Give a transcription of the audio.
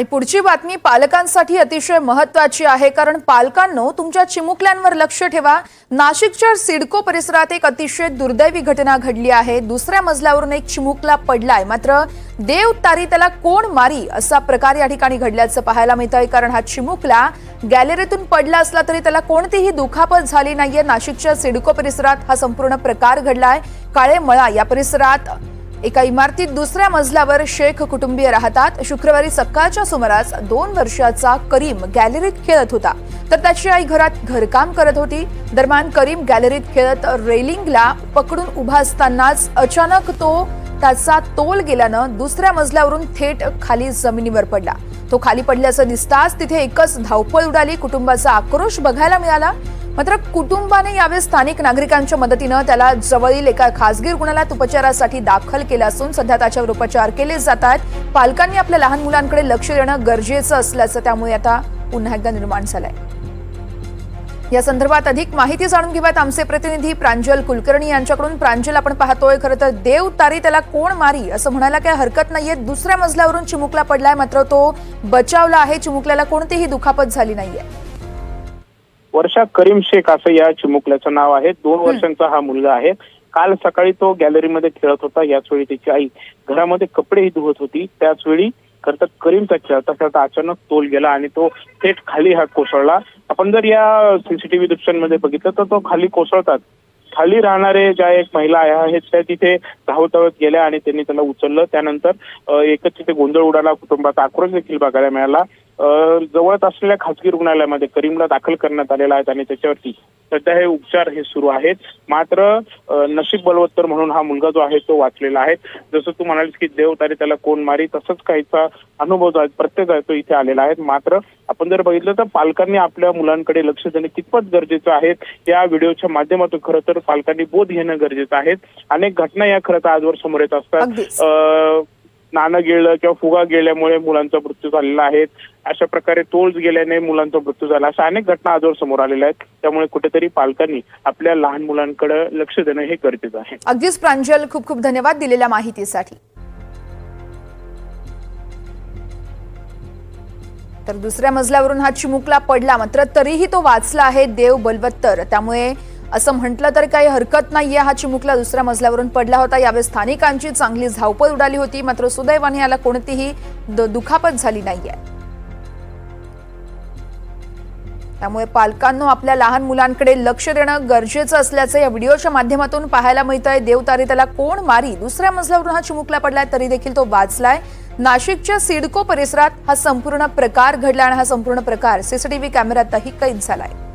आणि पुढची बातमी पालकांसाठी अतिशय महत्वाची आहे कारण पालकांनो तुमच्या चिमुकल्यांवर लक्ष ठेवा. नाशिकच्या सिडको परिसरात एक अतिशय दुर्दैवी घटना घडली आहे. दुसऱ्या मजल्यावरून एक चिमुकला पडलाय. मात्र देव तारी त्याला कोण मारी असा प्रकार या ठिकाणी घडल्याचं पाहायला मिळतंय कारण हा चिमुकला गॅलरीतून पडला असला तरी त्याला कोणतीही दुखापत झाली नाहीये. नाशिकच्या सिडको परिसरात हा संपूर्ण प्रकार घडलाय. काळे मळा या परिसरात एका इमारतीत दुसऱ्या मजल्यावर शेख कुटुंबीय राहतात. शुक्रवारी सकाळच्या सुमारास दोन वर्षाचा करीम गॅलरीत खेळत होता. तर त्याची आई घरात घरकाम करत होती. दरम्यान करीम गॅलरीत खेळत रेलिंगला पकडून उभा असतानाच अचानक तो त्याचा तोल गेल्यानं दुसऱ्या मजल्यावरून थेट खाली जमिनीवर पडला. तो खाली पडल्याचं दिसताच तिथे एकच धावपळ उडाली. कुटुंबाचा आक्रोश बघायला मिळाला. मात्र कुटुंबाने यावेळी स्थानिक नागरिकांच्या मदतीनं त्याला जवळील एका खासगी रुग्णालयात उपचारासाठी दाखल केलं असून सध्या त्याच्यावर उपचार केले जात आहेत. पालकांनी आपल्या लहान मुलांकडे लक्ष देणं गरजेचं असल्याचं त्यामुळे आता पुन्हा एकदा निर्माण झालंय. या संदर्भात अधिक माहिती जाणून घेऊयात आमचे प्रतिनिधी प्रांजल कुलकर्णी यांच्याकडून. प्रांजल आपण पाहतोय खरं तर देव तारी त्याला कोण मारी? असं म्हणायला काही हरकत नाहीये. दुसऱ्या मजल्यावरून चिमुकला पडलाय मात्र तो बचावला आहे. चिमुकल्याला कोणतीही दुखापत झाली नाहीये. वर्षा करीम शेख असं या चिमुकल्याचं नाव आहे. दोन वर्षांचा हा मुलगा आहे. काल सकाळी तो गॅलरीमध्ये खेळत होता. याच वेळी त्याची आई घरामध्ये कपडेही धुवत होती. त्याच वेळी खरं तर करीमचा खेळता खेळता अचानक तोल गेला आणि तो थेट खाली हा कोसळला. आपण जर या सीसीटीव्ही दृश्यांमध्ये बघितलं तर तो खाली कोसळतात. खाली राहणारे ज्या एक महिला आहेत त्या तिथे धावत धावत गेल्या आणि त्यांनी त्याला उचललं. त्यानंतर एकच तिथे गोंधळ उडाला. कुटुंबाचा आक्रोश देखील बघायला मिळाला. जवळच असलेल्या खासगी रुग्णालयामध्ये करीमला दाखल करण्यात आलेला आहे आणि त्याच्यावरती सध्या हे उपचार हे सुरू आहेत. मात्र नशीब बलवत्तर म्हणून हा मुलगा जो आहे तो वाचलेला आहे. जसं तू म्हणालीस की देव तारे त्याला कोण मारी तसंच काहीचा अनुभव जो आहे प्रत्येक आहे तो इथे आलेला आहे. मात्र आपण जर बघितलं तर पालकांनी आपल्या मुलांकडे लक्ष देणे कितपत गरजेचं आहे या व्हिडिओच्या माध्यमातून खरं तर पालकांनी बोध घेणं गरजेचं आहे. अनेक घटना या खरं तर आजवर समोर येत. असतात. नाणं गेलं किंवा फुगा गेल्यामुळे मुलांचा मृत्यू झालेला आहे. अशा प्रकारे तोल गेल्याने मुलांचा मृत्यू झाला. अशा अनेक घटना आजवर समोर आलेल्या आहेत. त्यामुळे कुठेतरी पालकांनी आपल्या लहान मुलांकडे लक्ष देणं हे गरजेचं आहे. अगदीच प्रांजल खूप खूप धन्यवाद दिलेल्या माहितीसाठी. तर दुसऱ्या मजल्यावरून हा चिमुकला पडला मात्र तरीही तो वाचला आहे देव बलवत्तर. त्यामुळे असं म्हटलं तर काही हरकत नाहीये. हा चिमुकला दुसऱ्या मजल्यावरून पडला होता. यावेळी स्थानिकांची चांगली धावपळ उडाली होती. मात्र सुदैवाने याला कोणतीही द- दुखापत झाली नाहीये. त्यामुळे पालकांनो आपल्या लहान मुलांकडे लक्ष देणं गरजेचं असल्याचं या व्हिडिओच्या माध्यमातून पाहायला मिळतंय. देवतारी त्याला कोण मारी? दुसऱ्या मजल्यावरून हा चिमुकला पडलाय तरी देखील तो वाचलाय. नाशिकच्या सिडको परिसरात हा संपूर्ण प्रकार घडला आणि हा संपूर्ण प्रकार सीसीटीव्ही कॅमेऱ्यातही कैद झालाय.